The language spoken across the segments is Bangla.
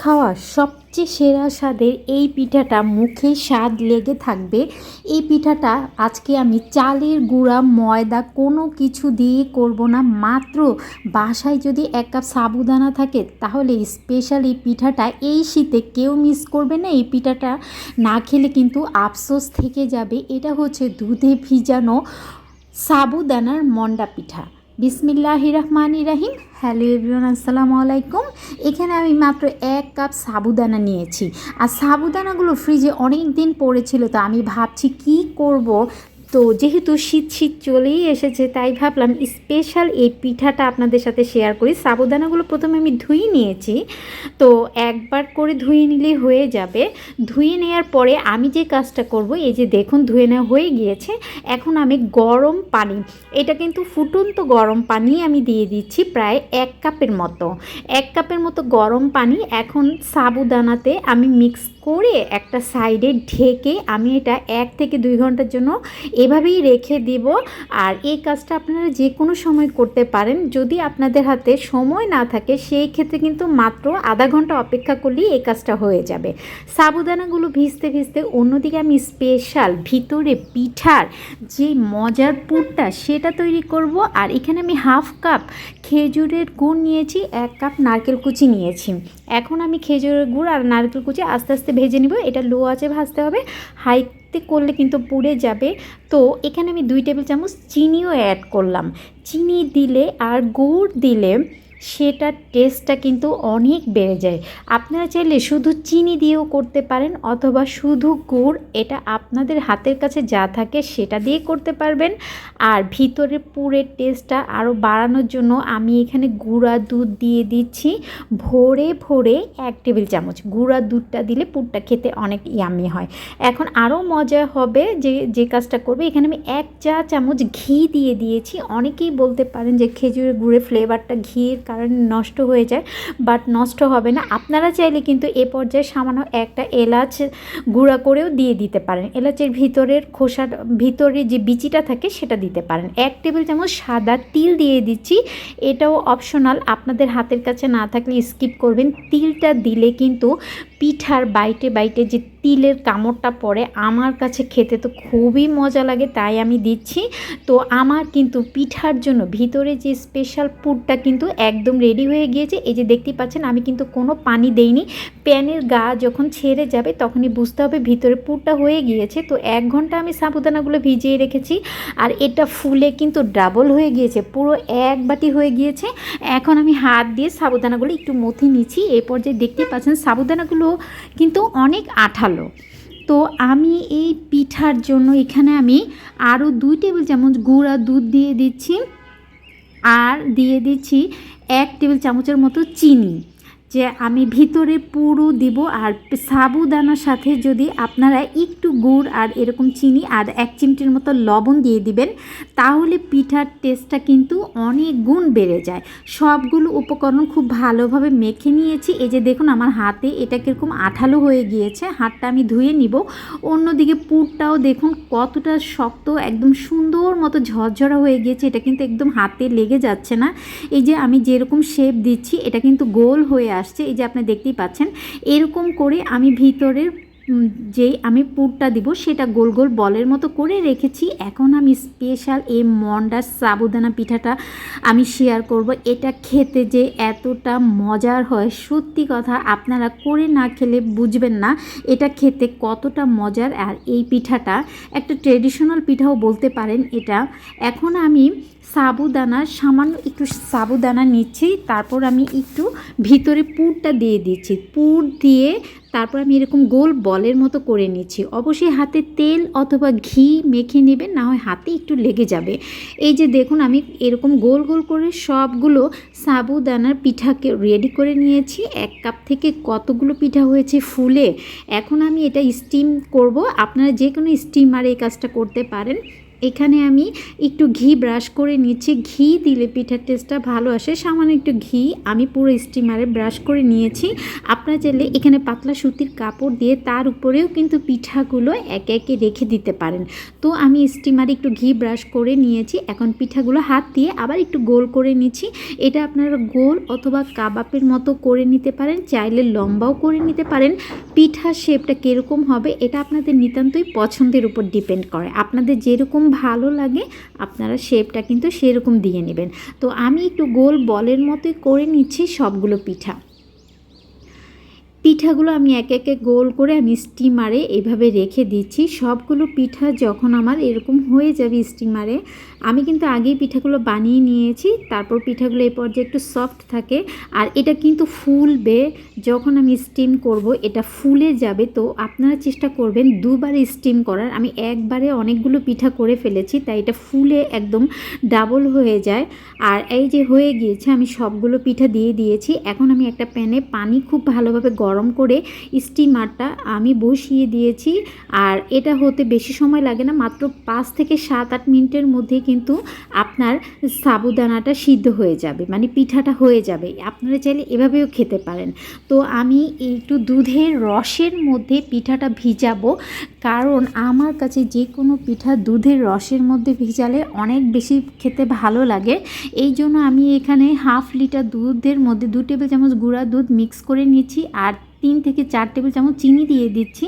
খাওয়া সবচেয়ে সেরা স্বাদের এই পিঠাটা মুখে স্বাদ লেগে থাকবে। এই পিঠাটা আজকে আমি চালের গুঁড়া, ময়দা কোনো কিছু দিয়ে করব না। মাত্র বাসায় যদি এক কাপ সাবুদানা থাকে, তাহলে স্পেশাল এই পিঠাটা এই শীতে কেউ মিস করবে না। এই পিঠাটা না খেলে কিন্তু আফসোস থেকে যাবে। এটা হচ্ছে দুধে ভিজানো সাবুদানার মন্ডা পিঠা। বিসমিল্লাহ রহমান রাহিম। হ্যালো এভরিওয়ান, আসসালামু আলাইকুম। এখানে আমি মাত্র এক কাপ সাবুদানা নিয়েছি। আর সাবুদানাগুলো ফ্রিজে অনেক দিন পড়েছিল, তো আমি ভাবছি কি করব তো যেহেতু শীত শীত চলেই এসেছে, তাই ভাবলাম স্পেশাল এই পিঠাটা আপনাদের সাথে শেয়ার করি। সাবুদানাগুলো প্রথমে আমি ধুয়ে নিয়েছি। তো একবার করে ধুয়ে নিলেই হয়ে যাবে। ধুয়ে নেওয়ার পরে আমি যে কাজটা করব, এই যে দেখুন ধুয়ে নেওয়া হয়ে গিয়েছে। এখন আমি গরম পানি, এটা কিন্তু ফুটন্ত গরম পানি আমি দিয়ে দিচ্ছি প্রায় এক কাপের মতো। এক কাপের মতো গরম পানি এখন সাবুদানাতে আমি মিক্স করে একটা সাইডে ঢেকে আমি এটা এক থেকে দুই ঘণ্টার জন্য এভাবেই রেখে দিব। আর এই কাজটা আপনারা যে কোনো সময় করতে পারেন। যদি আপনাদের হাতে সময় না থাকে, সেই ক্ষেত্রে কিন্তু মাত্র আধা ঘণ্টা অপেক্ষা করলেই এই কাজটা হয়ে যাবে। সাবুদানাগুলো ভিজতে ভিজতে অন্যদিকে আমি স্পেশাল ভিতরে পিঠার যে মজার পুরটা সেটা তৈরি করব। আর এখানে আমি হাফ কাপ খেজুরের গুড় নিয়েছি, এক কাপ নারকেল কুচি নিয়েছি। এখন আমি খেজুরের গুড় আর নারকেল কুচি আস্তে আস্তে ভেজে নিব। এটা লো আঁচে ভাজতে হবে। হাইতে করলে কিন্তু পুড়ে যাবে। তো এখানে আমি দুই টেবিল চামচ চিনিও অ্যাড করলাম। চিনি দিলে আর গুড় দিলে সেটার টেস্টটা কিন্তু অনেক বেড়ে যায়। আপনারা চাইলে শুধু চিনি দিয়েও করতে পারেন অথবা শুধু গুড়, এটা আপনাদের হাতের কাছে যা থাকে সেটা দিয়ে করতে পারবেন। আর ভিতরে পুরের টেস্টটা আরও বাড়ানোর জন্য আমি এখানে গুঁড়া দুধ দিয়ে দিচ্ছি। ভরে ভরে এক টেবিল চামচ। গুঁড়া দুধটা দিলে পুরটা খেতে অনেক ইয়ামি হয়। এখন আরও মজা হবে যে যে কাজটা করবে। এখানে আমি এক চা চামচ ঘি দিয়ে দিয়েছি। অনেকেই বলতে পারেন যে খেজুরের গুড়ের ফ্লেভারটা ঘির কারণে নষ্ট হয়ে যায় বাট নষ্ট হবে না। আপনারা চাইলে কিন্তু এ পর্যায়ে সামান্য একটা এলাচ গুঁড়া করেও দিয়ে দিতে পারেন। এলাচের ভিতরের খোসার, ভিতরে যে বিচিটা থাকে সেটা দিতে পারেন। এক টেবিল চামচ সাদা তিল দিয়ে দিচ্ছি। এটাও অপশনাল আপনাদের হাতের কাছে না থাকলে স্কিপ করবেন। তিলটা দিলে কিন্তু পিঠার বাইটে বাইটে যে তিলের কামড়টা পড়ে, আমার কাছে খেতে তো খুবই মজা লাগে, তাই আমি দিচ্ছি। তো আমার কিন্তু পিঠার জন্য ভিতরে যে স্পেশাল পুরটা কিন্তু একদম রেডি হয়ে গিয়েছে। এই যে দেখতে পাচ্ছেন, আমি কিন্তু কোনো পানি দেইনি। প্যানের গা যখন ছেড়ে যাবে, তখনই বুঝতে হবে ভিতরে পুরটা হয়ে গিয়েছে। তো এক ঘণ্টা আমি সাবুদানাগুলো ভিজিয়ে রেখেছি। আর এটা ফুলে কিন্তু ডাবল হয়ে গিয়েছে, পুরো এক বাটি হয়ে গিয়েছে। এখন আমি হাত দিয়ে সাবুদানাগুলো একটু মথে নিচ্ছি। এই পর্যায়ে দেখতে পাচ্ছেন, সাবুদানাগুলো কিন্তু অনেক আঠালো। তো আমি এই পিঠার জন্য এখানে আমি আরও দুই টেবিল চামচ গুঁড়া দুধ দিয়ে দিচ্ছি। আর দিয়ে দিচ্ছি এক টেবিল চামচের মতো চিনি, যে আমি ভিতরে পুরো দিব আর সাবুদানার সাথে যদি আপনারা গুড় আর এরকম চিনি আর এক চিমটির মতো লবণ দিয়ে দিবেন, তাহলে পিঠার টেস্টটা কিন্তু অনেক গুণ বেড়ে যায়। সবগুলো উপকরণ খুব ভালোভাবে মেখে নিয়েছি। এই যে দেখুন আমার হাতে এটা কীরকম আঠালো হয়ে গিয়েছে, হাতটা আমি ধুয়ে নিব। অন্যদিকে পুরটাও দেখুন কতটা শক্ত, একদম সুন্দর মতো ঝরঝরা হয়ে গিয়েছে, এটা কিন্তু একদম হাতে লেগে যাচ্ছে না। এই যে আমি যেরকম শেপ দিচ্ছি, এটা কিন্তু গোল হয়ে আসছে। এই যে আপনি দেখতেই পাচ্ছেন, এরকম করে আমি ভিতরের যেই আমি পুরটা দিব, সেটা গোল গোল বলের মতো করে রেখেছি। এখন আমি স্পেশাল এই মন্ডার সাবুদানা পিঠাটা আমি শেয়ার করব। এটা খেতে যে এতটা মজার হয়, সত্যি কথা আপনারা করে না খেলে বুঝবেন না এটা খেতে কতটা মজার। আর এই পিঠাটা একটা ট্রেডিশনাল পিঠাও বলতে পারেন এটা। এখন আমি সাবুদানা, সামান্য একটু সাবুদানা নিচ্ছি, তারপর আমি একটু ভিতরে পুরটা দিয়ে দিচ্ছি। পুর দিয়ে তারপর আমি এরকম গোল বলের মতো করে নিচ্ছি। অবশ্যই হাতে তেল অথবা ঘি মেখে নেবেন, না হয় হাতে একটু লেগে যাবে। এই যে দেখুন, আমি এরকম গোল গোল করে সবগুলো সাবুদানার পিঠাকে রেডি করে নিয়েছি। এক কাপ থেকে কতগুলো পিঠা হয়েছে ফুলে? এখন আমি এটা স্টিম করব। আপনারা যে কোনো স্টিমারে এই কাজটা করতে পারেন। এখানে আমি একটু ঘি ব্রাশ করে নিচ্ছি। ঘি দিলে পিঠার টেস্টটা ভালো আসে। সামান্য একটু ঘি আমি পুরো স্টিমারে ব্রাশ করে নিয়েছি। আপনারা চাইলে এখানে পাতলা সুতির কাপড় দিয়ে তার উপরেও কিন্তু পিঠাগুলো একে একে রেখে দিতে পারেন। তো আমি স্টিমারে একটু ঘি ব্রাশ করে নিয়েছি। এখন পিঠাগুলো হাত দিয়ে আবার একটু গোল করে নিচ্ছি। এটা আপনারা গোল অথবা কাবাবের মতো করে নিতে পারেন। চাইলে লম্বাও করে নিতে পারেন। পিঠার শেপটা কীরকম হবে, এটা আপনাদের নিতান্তই পছন্দের উপর ডিপেন্ড করে। আপনাদের যেরকম ভালো লাগে, আপনারা শেপটা কিন্তু সেরকম দিয়ে নেবেন। তো আমি একটু গোল বলের মতোই করে নিচ্ছি সবগুলো পিঠা। পিঠাগুলো আমি এক একে গোল করে আমি স্টিমারে এইভাবে রেখে দিচ্ছি। সবগুলো পিঠা যখন আমার এরকম হয়ে যাবে স্টিমারে আমি কিন্তু আগেই পিঠাগুলো বানিয়ে নিয়েছি। তারপর পিঠাগুলো এই পর্যায়ে একটু সফট থাকে। আর এটা কিন্তু ফুলবে। যখন আমি স্টিম করব, এটা ফুলে যাবে। তো আপনারা চেষ্টা করবেন দুবার স্টিম করার। আমি একবারে অনেকগুলো পিঠা করে ফেলেছি, তাই এটা ফুলে একদম ডাবল হয়ে যায়। আর এই যে হয়ে গিয়েছে, আমি সবগুলো পিঠা দিয়ে দিয়েছি। এখন আমি একটা প্যানে পানি খুব ভালোভাবে গরম করে স্টিমারটা আমি বসিয়ে দিয়েছি। আর এটা হতে বেশি সময় লাগে না, মাত্র পাঁচ থেকে সাত, আট মিনিটের মধ্যে কিন্তু আপনার সাবুদানাটা সিদ্ধ হয়ে যাবে মানে পিঠাটা হয়ে যাবে। আপনারা চাইলে এভাবেও খেতে পারেন। তো আমি একটু দুধের রসের মধ্যে পিঠাটা ভিজাবো। কারণ আমার কাছে যে কোনো পিঠা দুধের রসের মধ্যে ভিজালে অনেক বেশি খেতে ভালো লাগে। এই জন্য আমি এখানে হাফ লিটার দুধের মধ্যে দু টেবিল চামচ গুঁড়া দুধ মিক্স করে নিয়েছি আর তিন থেকে চার টেবিল চামচ চিনি দিয়ে দিচ্ছি।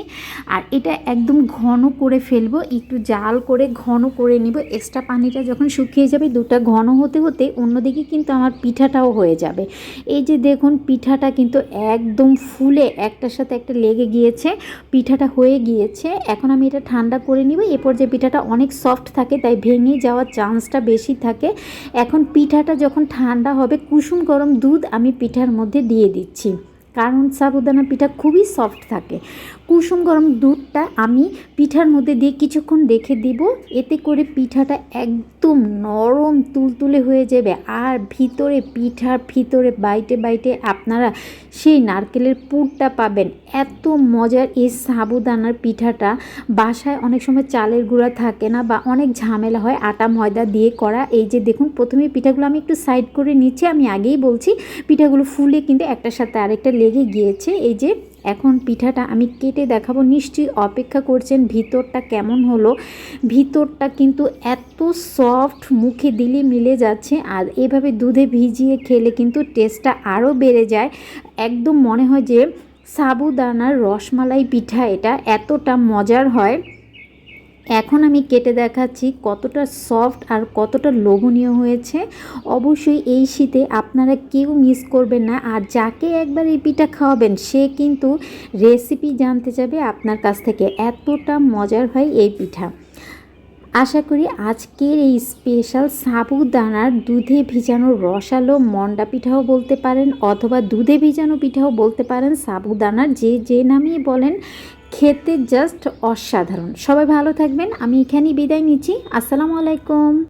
আর এটা একদম ঘন করে ফেলব, একটু জাল করে ঘন করে নিব। এক্সট্রা পানিটা যখন শুকিয়ে যাবে, দুটা ঘন হতে হতে অন্যদিকে কিন্তু আমার পিঠাটাও হয়ে যাবে। এই যে দেখুন, পিঠাটা কিন্তু একদম ফুলে একটার সাথে একটা লেগে গিয়েছে, পিঠাটা হয়ে গিয়েছে। এখন আমি এটা ঠান্ডা করে নিব। এরপর যে পিঠাটা অনেক সফট থাকে, তাই ভেঙে যাওয়ার চান্সটা বেশি থাকে। এখন পিঠাটা যখন ঠান্ডা হবে, কুসুম গরম দুধ আমি পিঠার মধ্যে দিয়ে দিচ্ছি। কারণ সাবুদানা পিঠা খুবই সফট থাকে। কুসুম গরম দুধটা আমি পিঠার মধ্যে দিয়ে কিছুক্ষণ রেখে দিব। এতে করে পিঠাটা একদম নরম তুলতুলে হয়ে যাবে। আর ভিতরে পিঠার ভিতরে বাইটে বাইটে আপনারা সেই নারকেলের পুরটা পাবেন। এত মজার এই সাবুদানার পিঠাটা। বাসায় অনেক সময় চালের গুঁড়া থাকে না বা অনেক ঝামেলা হয় আটা, ময়দা দিয়ে করা। এই যে দেখুন প্রথমে পিঠাগুলো আমি একটু সাইড করে নিচ্ছি। আমি আগেই বলছি, পিঠাগুলো ফুলে কিন্তু একটার সাথে আরেকটা লেগে গিয়েছে। এই যে এখন পিঠাটা আমি কেটে দেখাবো। নিশ্চয়ই অপেক্ষা করছেন ভিতরটা কেমন হলো। ভিতরটা কিন্তু এত সফট মুখে দিলে মিলে যাচ্ছে আর এভাবে দুধে ভিজিয়ে খেলে কিন্তু টেস্টটা আরও বেড়ে যায়। একদম মনে হয় যে সাবুদানার রসমালাই পিঠা এটা। এতটা মজার হয়। এখন আমি কেটে দেখাচ্ছি কতটা সফট আর কতটা লোভনীয় হয়েছে। অবশ্যই এই শীতে আপনারা কেউ মিস করবেন না। আর যাকে একবার এই পিঠা খাওয়াবেন, সে কিন্তু রেসিপি জানতে যাবে আপনার কাছ থেকে এতটা মজার হয় এই পিঠা। আশা করি আজকের এই স্পেশাল সাবুদানার দুধে ভিজানো রসালো মন্ডা পিঠাও বলতে পারেন অথবা দুধে ভিজানো পিঠাও বলতে পারেন সাবুদানার, যে যে নামেই বলেন খেতে জাস্ট অসাধারণ। সবাই ভালো থাকবেন আমি এখানেই বিদায় নিচ্ছি। আসসালামু আলাইকুম।